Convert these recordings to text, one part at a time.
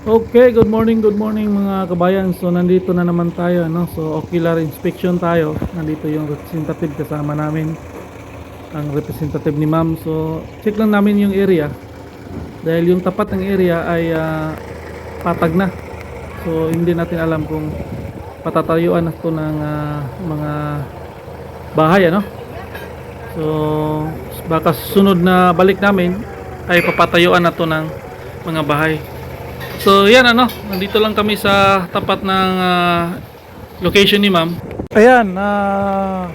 Okay, good morning, good morning mga kabayan. So nandito na naman tayo, no? So ocular inspection tayo. Nandito yung representative kasama namin. Ang representative ni Ma'am. So check lang namin yung area. Dahil yung tapat ng area ay ah, patag na. So hindi natin alam kung patatayuan na to ng ah, mga bahay, ano? So baka sunod na balik namin ay papatayuan na to ng mga bahay. So yan ano, nandito lang kami sa tapat ng ah, location ni ma'am. Ayan, ah,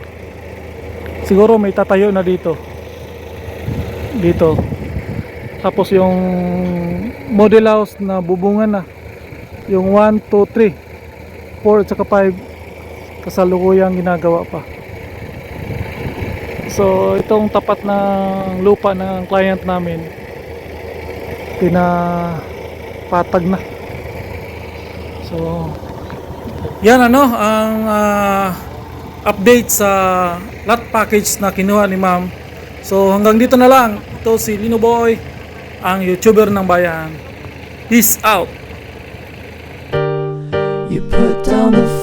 siguro may tatayo na dito. Dito. Tapos yung model house na bubungan na. Yung 1, 2, 3, 4 at saka 5 kasalukuyang ginagawa pa. So itong tapat ng lupa ng client namin pina patag na. So, yan ano, ang uh, update sa lot package na kinuha ni ma'am. So, hanggang dito na lang. Ito si Lino Boy, ang YouTuber ng bayan. Peace out! You put down the